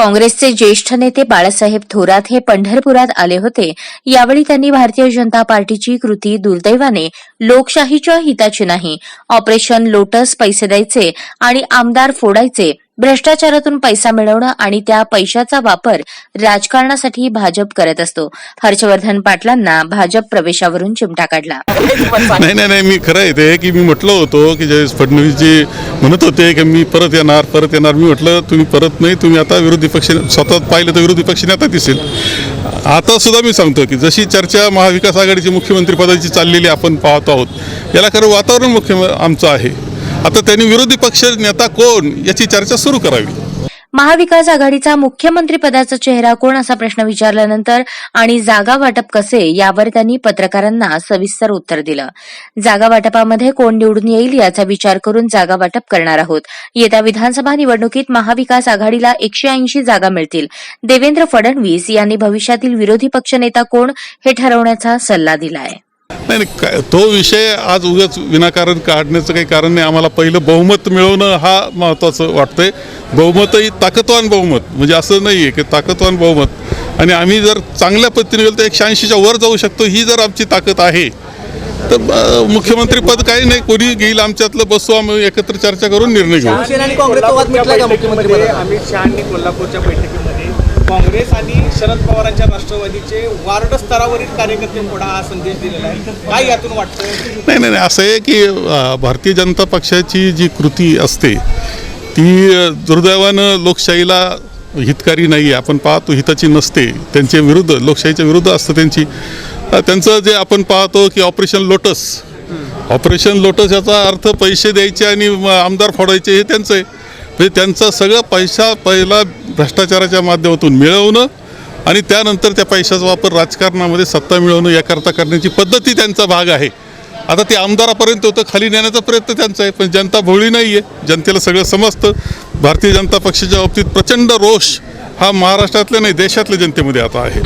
काँग्रेसचे ज्येष्ठ नेते बाळासाहेब थोरात हे पंढरपुरात आले होते. यावेळी त्यांनी भारतीय जनता पार्टीची कृती दुर्दैवाने लोकशाहीच्या हिताची नाही. ऑपरेशन लोटस पैसे द्यायचे आणि आमदार फोडायचे. भ्रष्टाचारातून पैसा मिळवणं आणि त्या पैशाचा वापर राजकारणासाठी भाजप करत असतो. हर्षवर्धन पाटलांना भाजप प्रवेशावरून चिमटा काढला. नाही नाही नाही मी खरं येते की मी म्हटलं होतो की फडणवीस जी म्हणत होते की मी परत येणार परत येणार. मी म्हटलं तुम्ही परत नाही तुम्ही आता विरोधी पक्ष स्वतः पाहिलं तर विरोधी पक्ष नेता दिसेल. आता सुद्धा मी सांगतो की जशी चर्चा महाविकास आघाडीची मुख्यमंत्री पदाची चाललेली आपण पाहतो आहोत याला खरं वातावरण मुख्य आमचं आहे. आता त्यांनी विरोधी पक्ष नेता कोण याची चर्चा सुरू करावी. महाविकास आघाडीचा मुख्यमंत्री पदाचा चेहरा कोण असा प्रश्न विचारल्यानंतर आणि जागा वाटप कसे यावर त्यांनी पत्रकारांना सविस्तर उत्तर दिलं. जागा वाटपामध्ये कोण निवडून येईल याचा विचार करून जागा वाटप करणार आहोत. येत्या विधानसभा निवडणुकीत महाविकास आघाडीला एकशे ऐंशी जागा मिळतील. देवेंद्र फडणवीस यांनी भविष्यातील विरोधी पक्षनेता कोण हे ठरवण्याचा सल्ला दिलाय. नाही नाही तो विषय आज उगाच विनाकारण काढण्याचं काही कारण नाही. आम्हाला पहिलं बहुमत मिळवणं हा महत्त्वाचं वाटतंय. बहुमतही ताकदवान बहुमत. म्हणजे असं नाही आहे की ताकदवान बहुमत. आणि आम्ही जर चांगल्या पद्धतीने गेलो तर एकशे ऐंशीच्या वर जाऊ शकतो. ही जर आमची ताकद आहे तर अं, मुख्यमंत्रीपद काही नाही. कोणी घेईल आमच्यातलं बसू आम्ही एकत्र चर्चा करून निर्णय घेऊ. मुख्यमंत्री पदाचा? अमित शहानी कोल्हापूरच्या बैठकीमध्ये काँग्रेस आणि शरद पवारांच्या राष्ट्रवादीचे वार्ड स्तरावरील कार्यकर्ते पुढा हा संदेश दिलेला आहे. काय यातून वाटतं नाही नाही नाही असं आहे की भारतीय जनता पक्षाची जी कृती असते ती दुर्दैवानं लोकशाहीला हितकारी नाही आपण पाहतो हिताची नसते. त्यांच्या विरुद्ध लोकशाहीच्या विरुद्ध असतं त्यांची. त्यांचं जे आपण पाहतो की ऑपरेशन लोटस ऑपरेशन लोटस याचा अर्थ पैसे द्यायचे आणि आमदार फोडायचे हे त्यांचं आहे. म्हणजे त्यांचा सगळा पैसा पहिला भ्रष्टाचाराच्या माध्यमातून मिळवणं आणि त्यानंतर त्या पैशाचा वापर राजकारणामध्ये सत्ता मिळवणं याकरता करण्याची पद्धती त्यांचा भाग आहे. आता ते आमदारापर्यंत होतं खाली नेण्याचा प्रयत्न त्यांचा आहे पण जनता भोळी नाही आहे जनतेला सगळं समजतं. भारतीय जनता पक्षाच्या बाबतीत प्रचंड रोष हा महाराष्ट्रातल्या नाही देशातल्या जनतेमध्ये आता आहे.